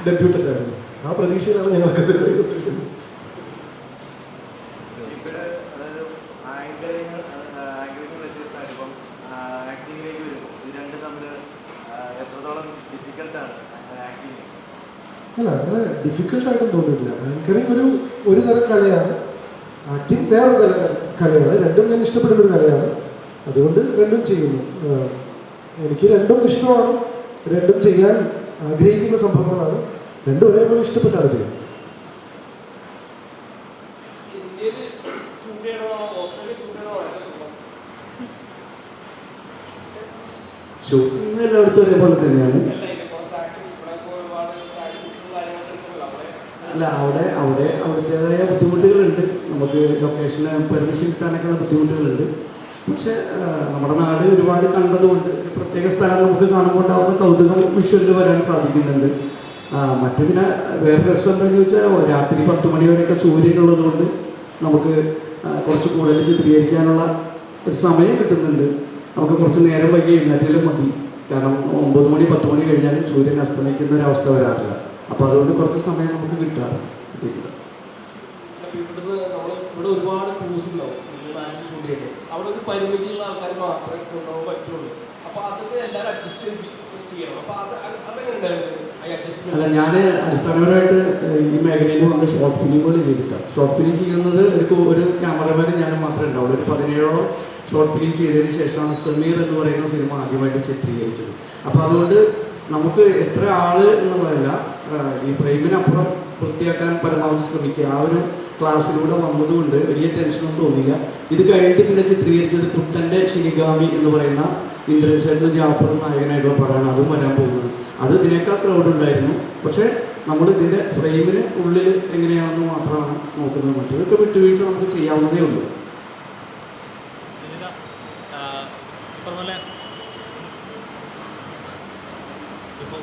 ഡെബ്യൂട്ടന്റ് ആയിരുന്നു ആ പ്രതീക്ഷയിലാണ് ഞങ്ങളൊക്കെ സിനിമ ചെയ്തുകൊണ്ടിരിക്കുന്നത് ഇവിടെ അതായത് ആങ്കറിങ് ആങ്കറിങ് വ്യത്യസ്തമാണ് ഇപ്പം ആക്ടിങ്ങിലേക്ക് വരുമ്പോൾ ഇത് രണ്ടും തമ്മിൽ എത്രത്തോളം ഡിഫിക്കൽട്ടാണ് ആക്ടിങ് അല്ല അങ്ങനെ ഡിഫിക്കൽട്ടായിട്ടും തോന്നിയിട്ടില്ല. ആങ്കറിങ് ഒരു ഒരു തരം കലയാണ്. ആക്ടിങ് വേറൊരു തല കലയാണ്. രണ്ടും ഞാൻ ഇഷ്ടപ്പെടുന്ന ഒരു കലയാണ്. അതുകൊണ്ട് രണ്ടും ചെയ്യുന്നു. എനിക്ക് രണ്ടും ഇഷ്ടമാണ്. രണ്ടും ചെയ്യാൻ ആഗ്രഹിക്കുന്ന സംഭവങ്ങളാണ്. രണ്ടും ഒരേപോലെ ഇഷ്ടപ്പെട്ടാണ് ചെയ്യുന്നത് ഇന്ത്യയിൽ ഷൂട്ട് ചെയ്യണോ ഓസ്ട്രേലിയ ഷൂട്ട് ചെയ്യണോ വളരെ സുഖം എല്ലായിടത്തും ഒരേപോലെ തന്നെയാണ്. അല്ല അവിടെ അവിടെ അവിടെ അവിടുത്തേതായ ബുദ്ധിമുട്ടുകളുണ്ട്. നമുക്ക് ലൊക്കേഷന് പെർമിഷൻ കിട്ടാനൊക്കെയുള്ള ബുദ്ധിമുട്ടുകളുണ്ട്. പക്ഷേ നമ്മുടെ നാട് ഒരുപാട് കണ്ടതുകൊണ്ട് ഒരു പ്രത്യേക സ്ഥലം നമുക്ക് കാണുമ്പോൾ ഉണ്ടാവുന്ന കൗതുകം വിഷ്വലിൽ വരാൻ സാധിക്കുന്നുണ്ട്. മറ്റു പിന്നെ വേറെ രസം എന്താണെന്ന് ചോദിച്ചാൽ രാത്രി പത്ത് മണി വരെയൊക്കെ സൂര്യനുള്ളത് കൊണ്ട് നമുക്ക് കുറച്ച് കൂടുതൽ ചിത്രീകരിക്കാനുള്ള ഒരു സമയം കിട്ടുന്നുണ്ട്. നമുക്ക് കുറച്ച് നേരം വൈകി എഴുന്നേറ്റാലും മതി. കാരണം ഒമ്പത് മണി പത്ത് മണി കഴിഞ്ഞാലും സൂര്യൻ അസ്തമിക്കുന്ന ഒരു അവസ്ഥ വരാറില്ല. അപ്പോൾ അതുകൊണ്ട് കുറച്ച് സമയം നമുക്ക് കിട്ടാറ് കിട്ടിയിട്ടുണ്ട് ഇവിടുന്ന് നമ്മൾ ഇവിടെ ഒരുപാട് ക്രൂസ് ഉണ്ടാവും. ബാങ്കിൽ ഷൂട്ട് ചെയ്യുമ്പോൾ അവിടെ ഒരു പരിമിതിയുള്ള ആൾക്കാർ മാത്രമേ കൊണ്ടുപോകാൻ പറ്റുള്ളൂ. അപ്പോൾ അതൊക്കെ എല്ലാവരും അഡ്ജസ്റ്റ് ചെയ്യണം. അപ്പോൾ അത് അത് അതെങ്ങനെ ഉണ്ടായിരുന്നു? അല്ല ഞാൻ അടിസ്ഥാനപരമായിട്ട് ഈ മേഖലയിൽ വന്ന് ഷോർട്ട് ഫിലിമുകൾ ചെയ്തിട്ടാണ് ഷോർട്ട് ഫിലിം ചെയ്യുന്നത് ഒരു ഒരു ക്യാമറമാനും ഞാൻ മാത്രമേ ഉണ്ടാവുള്ളൂ. ഒരു പതിനേഴോളം ഷോർട്ട് ഫിലിം ചെയ്തതിന് ശേഷമാണ് സമീർ എന്ന് പറയുന്ന സിനിമ ആദ്യമായിട്ട് ചിത്രീകരിച്ചത്. അപ്പോൾ അതുകൊണ്ട് നമുക്ക് എത്ര ആൾ എന്ന് പറയില്ല ഈ ഫ്രെയിമിനപ്പുറം വൃത്തിയാക്കാൻ പരമാവധി ശ്രമിക്കുക. ആ ഒരു ക്ലാസ്സിലൂടെ വന്നതുകൊണ്ട് വലിയ ടെൻഷനൊന്നും തോന്നിയില്ല. ഇത് കഴിഞ്ഞിട്ട് പിന്നെ ചിത്രീകരിച്ചത് കുട്ടന്റെ ശിനിഗാമി എന്ന് പറയുന്ന ഇന്ദ്രൻ ചേട്ടനും ജാഫറും നായകനായിട്ടുള്ള പടമാണ് അതും വരാൻ പോകുന്നത്. അത് ഇതിനേക്കാൾ ക്രൗഡ് ഉണ്ടായിരുന്നു. പക്ഷേ നമ്മൾ ഇതിന്റെ ഫ്രെയിമിന് ഉള്ളിൽ എങ്ങനെയാണെന്ന് മാത്രമാണ് നോക്കുന്നത്. മറ്റേതൊക്കെ വിട്ടുവീഴ്ച നമുക്ക് ചെയ്യാവുന്നതേ ഉള്ളൂ ഇതിന് ഇപ്പം പോലെ ഇപ്പോൾ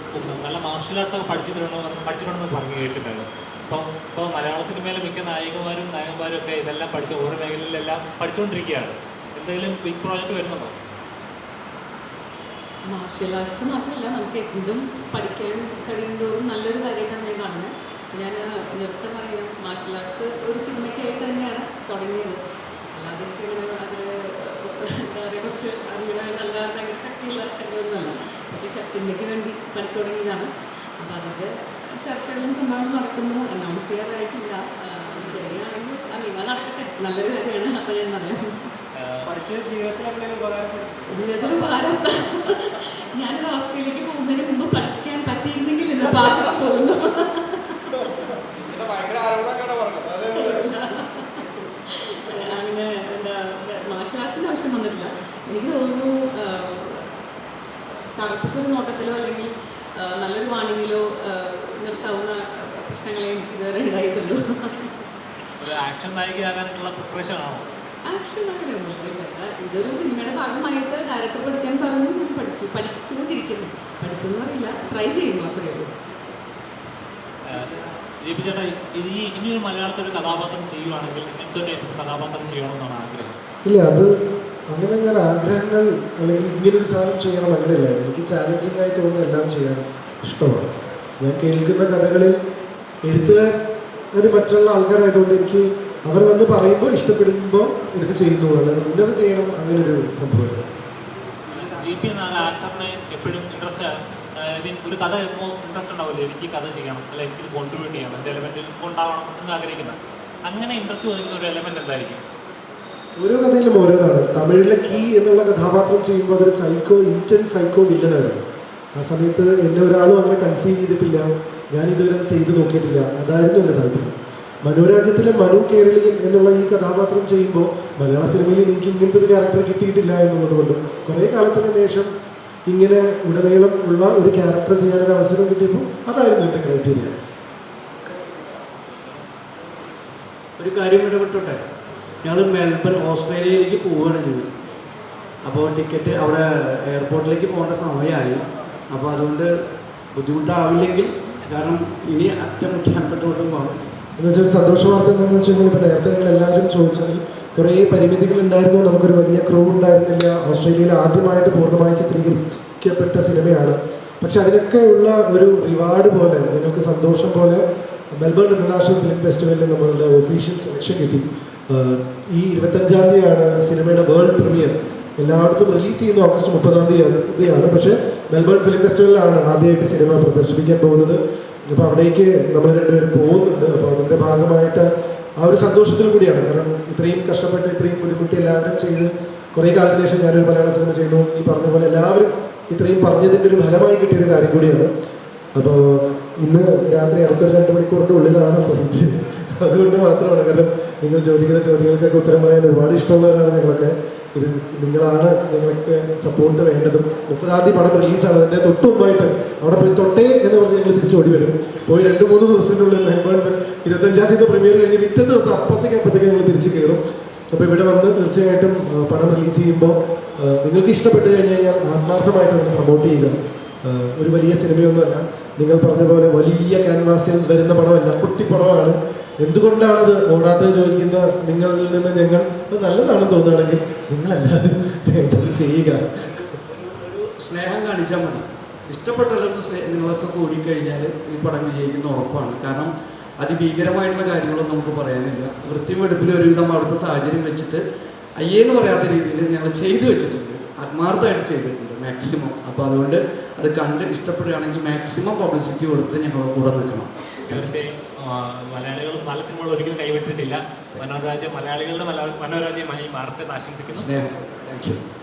നല്ല മാർഷൽ ആർട്സ് ഒക്കെ പഠിച്ചിട്ടുണ്ടെന്ന് പഠിച്ചിട്ടുണ്ടെന്ന് പറഞ്ഞു കേട്ടിട്ടുണ്ട്. ഇപ്പം ഇപ്പോൾ മലയാള സിനിമയിലെ മിക്ക നായികമാരും നായകന്മാരും ഒക്കെ ഇതെല്ലാം പഠിച്ച ഓരോ മേഖലയിലെല്ലാം പഠിച്ചുകൊണ്ടിരിക്കുകയാണ് എന്തെങ്കിലും ബിഗ് പ്രോജക്റ്റ് വരുന്നുണ്ടോ? മാർഷ്യൽ ആർട്സ് മാത്രമല്ല നമുക്ക് എന്തും പഠിക്കാൻ കഴിയുന്നതും നല്ലൊരു കാര്യമായിട്ടാണ് ഞാൻ കാണുന്നത്. ഞാൻ നൃത്തമായാലും മാർഷ്യൽ ആർട്സ് ഒരു സിനിമയ്ക്കായിട്ട് തന്നെയാണ് തുടങ്ങിയത്. അല്ലാതെ എനിക്ക് അതിൽ എന്താ പറയുക കുറച്ച് അതിങ്ങനെ നല്ല ഭയങ്കര ശക്തിയുള്ള ശക്തിയൊന്നുമല്ല പക്ഷേ ശക്തിയിലേക്ക് വേണ്ടി പഠിച്ചു തുടങ്ങിയതാണ്. അപ്പോൾ അതൊക്കെ ചർച്ചകളും സംഭവങ്ങളും നടക്കുന്നു. അനൗൺസ് ചെയ്യാറായിട്ടില്ല ശരിയാണെങ്കിൽ അറിയുക നടക്കട്ടെ. നല്ലൊരു കാര്യമാണ്. അപ്പോൾ ഞാൻ പറയാം. ജീവിതത്തിൽ ഭാരം ഞാനൊരു ഓസ്ട്രേലിയക്ക് പോകുന്നതിന് മുമ്പ് പഠിക്കാൻ പറ്റിയിരുന്നെങ്കിൽ ഇന്ന് ഭാഷ പോകുന്നു ഭയങ്കര ആരോപണമൊക്കെയാണ് പറഞ്ഞത് അങ്ങനെ എന്താ മാർഷൽ ആർട്സിന്റെ ആവശ്യം വന്നിട്ടില്ല എനിക്ക് തോന്നുന്നു ആ, തറപ്പിച്ചൊരു നോട്ടത്തിലോ അല്ലെങ്കിൽ നല്ലൊരു വാണിങ്ങിലോ നിർത്താവുന്ന പ്രശ്നങ്ങളെ എനിക്ക് ഇതുവരെ ഉണ്ടായിട്ടുള്ളൂ. ആക്ഷൻ നായികയാകാനുള്ള പ്രിപ്പറേഷൻ ആണോ? ആക്ഷൻ അങ്ങനെയൊന്നുമില്ല ഇതൊരു സിനിമയുടെ ഭാഗമായിട്ട് ഡയറക്ടർ പഠിക്കാൻ പറഞ്ഞു ഞാൻ പഠിച്ചു പഠിച്ചുകൊണ്ടിരിക്കുന്നു. പഠിച്ചു എന്ന് പറയില്ല ട്രൈ ചെയ്യുന്നു അത്രയേ ഉള്ളൂ. ജി ചേട്ടാ ഈ ഇനിയൊരു മലയാളത്തിൽ ഒരു കഥാപാത്രം ചെയ്യുവാണെങ്കിൽ ഇങ്ങനത്തെ ഒരു കഥാപാത്രം ചെയ്യണമെന്നാണ് ആഗ്രഹം. ഇല്ല അത് അങ്ങനെ ഞാൻ ആഗ്രഹങ്ങൾ അല്ലെങ്കിൽ ഇങ്ങനൊരു സാധനം ചെയ്യണം അങ്ങനെയല്ല. എനിക്ക് ചാലഞ്ചിങ് ആയി തോന്നുന്ന എല്ലാം ചെയ്യാൻ ഇഷ്ടമാണ്. ഞാൻ കേൾക്കുന്ന കഥകളിൽ എഴുത്തുകാർ മറ്റുള്ള ആൾക്കാരായതുകൊണ്ട് എനിക്ക് അവർ വന്ന് പറയുമ്പോൾ ഇഷ്ടപ്പെടുമ്പോൾ എടുത്ത് ചെയ്യുന്നുള്ളൂ. അല്ലാതെ ഇന്നത് ചെയ്യണം അങ്ങനെ ഒരു സംഭവം ജി പി എന്ന ആക്ടറിനെ എപ്പോഴും ഇൻട്രസ്റ്റ് ഒരു ഇൻട്രസ്റ്റ് ഉണ്ടാവില്ല? കഥ ചെയ്യണം. അല്ല ചെയ്യണം. ഉണ്ടാവണം എന്ന് അങ്ങനെ ഇൻട്രസ്റ്റ് തോന്നിക്കുന്ന ഒരു എലമെന്റ് എന്തായിരിക്കും? ഓരോ കഥയിലും ഓരോന്നാണ് തമിഴിലെ കീ എന്നുള്ള കഥാപാത്രം ചെയ്യുമ്പോൾ അതൊരു സൈക്കോ ഇന്റൻസ് സൈക്കോ വില്ലനായിരുന്നു ആ സമയത്ത് എന്നെ ഒരാളും അങ്ങനെ കൺസീവ് ചെയ്തിട്ടില്ല. ഞാൻ ഇതുവരെ ചെയ്ത് നോക്കിയിട്ടില്ല. അതായിരുന്നു എന്റെ താല്പര്യം. മനോരാജ്യത്തിലെ മനു കേരളീയൻ എന്നുള്ള ഈ കഥാപാത്രം ചെയ്യുമ്പോൾ മലയാള സിനിമയിൽ എനിക്ക് ഇങ്ങനത്തെ ഒരു ക്യാരക്ടർ കിട്ടിയിട്ടില്ല എന്നുള്ളത് കൊണ്ട് കുറേ കാലത്തിന് ശേഷം ഇങ്ങനെ ഉടനീളം ഉള്ള ഒരു ക്യാരക്ടർ ചെയ്യാനൊരു അവസരം കിട്ടിയപ്പോൾ അതായിരുന്നു എന്റെ ക്രൈറ്റീരിയ ഒരു കാര്യം ഇടപെട്ടോട്ടെ? ഞങ്ങൾ മെൽബൺ ഓസ്ട്രേലിയയിലേക്ക് പോവുകയാണ് ഞങ്ങൾ അപ്പോൾ ടിക്കറ്റ് അവിടെ എയർപോർട്ടിലേക്ക് പോകേണ്ട സമയമായി. അപ്പോൾ അതുകൊണ്ട് ബുദ്ധിമുട്ടാവില്ലെങ്കിൽ കാരണം ഇനി അറ്റമുറ്റി അങ്ങോട്ടും പോകണം. എന്ന് വെച്ചാൽ സന്തോഷ വാർത്ത എന്താണെന്ന് വെച്ച് കഴിഞ്ഞാൽ ഇപ്പോൾ നേരത്തെ നിങ്ങൾ എല്ലാവരും ചോദിച്ചാൽ കുറേ പരിമിതികൾ ഉണ്ടായിരുന്നു നമുക്കൊരു വലിയ ക്രൂ ഉണ്ടായിരുന്നില്ല. ഓസ്ട്രേലിയയിൽ ആദ്യമായിട്ട് പൂർണമായി ചിത്രീകരിക്കപ്പെട്ട സിനിമയാണ്. പക്ഷെ അതിനൊക്കെയുള്ള ഒരു റിവാർഡ് പോലെ നിങ്ങൾക്ക് സന്തോഷം പോലെ മെൽബൺ ഇന്റർനാഷണൽ ഫിലിം ഫെസ്റ്റിവലിൽ നമ്മളുടെ ഒഫീഷ്യൽ സെലക്ഷൻ കിട്ടി. ഈ ഇരുപത്തഞ്ചാം തീയതിയാണ് സിനിമയുടെ വേൾഡ് പ്രീമിയർ. എല്ലായിടത്തും റിലീസ് ചെയ്യുന്ന ഓഗസ്റ്റ് മുപ്പതാം തീയതിയാണ്. പക്ഷേ മെൽബൺ ഫിലിം ഫെസ്റ്റിവലിലാണ് ആദ്യമായിട്ട് സിനിമ പ്രദർശിപ്പിക്കാൻ പോകുന്നത്. അപ്പോൾ അവിടേക്ക് നമ്മൾ രണ്ടുപേരും പോകുന്നുണ്ട്. അപ്പോൾ അതിന്റെ ഭാഗമായിട്ട് ആ ഒരു സന്തോഷത്തിൽ കൂടിയാണ്. കാരണം ഇത്രയും കഷ്ടപ്പെട്ട് ഇത്രയും ബുദ്ധിമുട്ടി എല്ലാവരും ചെയ്ത് കുറേ കാലത്തിന് ശേഷം ഞാനൊരു മലയാള സിനിമ ചെയ്യുന്നു ഈ പറഞ്ഞ പോലെ എല്ലാവരും ഇത്രയും പറഞ്ഞതിന്റെ ഒരു ഫലമായി കിട്ടിയൊരു കാര്യം കൂടിയാണ്. അപ്പോൾ ഇന്ന് രാത്രി അടുത്തൊരു രണ്ട് മണിക്കൂറിന്റെ ഉള്ളിലാണ് ഫ്ലൈറ്റ് അതുകൊണ്ട് മാത്രമാണ്. കാരണം നിങ്ങൾ ചോദിക്കുന്ന ചോദ്യങ്ങൾക്കൊക്കെ ഉത്തരം പറയാൻ ഒരുപാട് ഇഷ്ടമുള്ളവരാണ് ഞങ്ങളൊക്കെ. ഇത് നിങ്ങളാണ് ഞങ്ങൾക്ക് സപ്പോർട്ട് വേണ്ടതും. മുപ്പതാം പടം റിലീസാണ് അതിന്റെ തൊട്ട് മുമ്പായിട്ട് അവിടെ പോയി തൊട്ടേ എന്ന് പറഞ്ഞ് ഞങ്ങൾ തിരിച്ചോടി വരും. പോയി രണ്ട് മൂന്ന് ദിവസത്തിനുള്ളിൽ ഇരുപത്തഞ്ചാം തീയതി പ്രീമിയർ കഴിഞ്ഞ് വിറ്റ ദിവസം അപ്പത്തേക്ക് അപ്പത്തേക്ക് ഞങ്ങൾ തിരിച്ച് കയറും. അപ്പോൾ ഇവിടെ വന്ന് തീർച്ചയായിട്ടും പടം റിലീസ് ചെയ്യുമ്പോൾ നിങ്ങൾക്ക് ഇഷ്ടപ്പെട്ട് കഴിഞ്ഞ് കഴിഞ്ഞാൽ ആത്മാർത്ഥമായിട്ട് നിങ്ങൾ പ്രൊമോട്ട് ചെയ്യുക. ഒരു വലിയ സിനിമയൊന്നുമല്ല നിങ്ങൾ പറഞ്ഞ പോലെ വലിയ ക്യാൻവാസിൽ വരുന്ന പടമല്ല. കുട്ടി പടമാണ് എന്തുകൊണ്ടാണത് ഓടാത്തത് ചോദിക്കുന്ന നിങ്ങളിൽ നിന്ന് ഞങ്ങൾ? അത് നല്ലതാണെന്ന് തോന്നുകയാണെങ്കിൽ നിങ്ങളെല്ലാവരും വേണ്ടത് ചെയ്യുക. സ്നേഹം കാണിച്ചാൽ മതി. ഇഷ്ടപ്പെട്ടവർക്ക് സ്നേഹം നിങ്ങളൊക്കെ കൂടിക്കഴിഞ്ഞാൽ ഈ പടം വിജയിക്കുന്ന ഉറപ്പാണ്. കാരണം അതിഭീകരമായിട്ടുള്ള കാര്യങ്ങളൊന്നും നമുക്ക് പറയാനില്ല. വൃത്തിയും വെടുപ്പിലും ഒരുവിധം അവിടുത്തെ സാഹചര്യം വെച്ചിട്ട് അയ്യേന്ന് പറയാത്ത രീതിയിൽ ഞങ്ങൾ ചെയ്തു വെച്ചിട്ടുണ്ട്. ആത്മാർത്ഥമായിട്ട് ചെയ്തിട്ടുണ്ട് മാക്സിമം അപ്പോൾ അതുകൊണ്ട് അത് കണ്ട് ഇഷ്ടപ്പെടുകയാണെങ്കിൽ മാക്സിമം പബ്ലിസിറ്റി കൊടുത്തിട്ട് ഞങ്ങൾ കൂടെ നിൽക്കണം. തീർച്ചയായും. മലയാളികൾ പല സിനിമകൾ ഒരിക്കലും കൈവിട്ടിട്ടില്ല. മനോരാജ്യം മലയാളികളുടെ മലയാള മനോരാജ്യമായി മാറട്ടെ ആശംസിക്കുന്നു.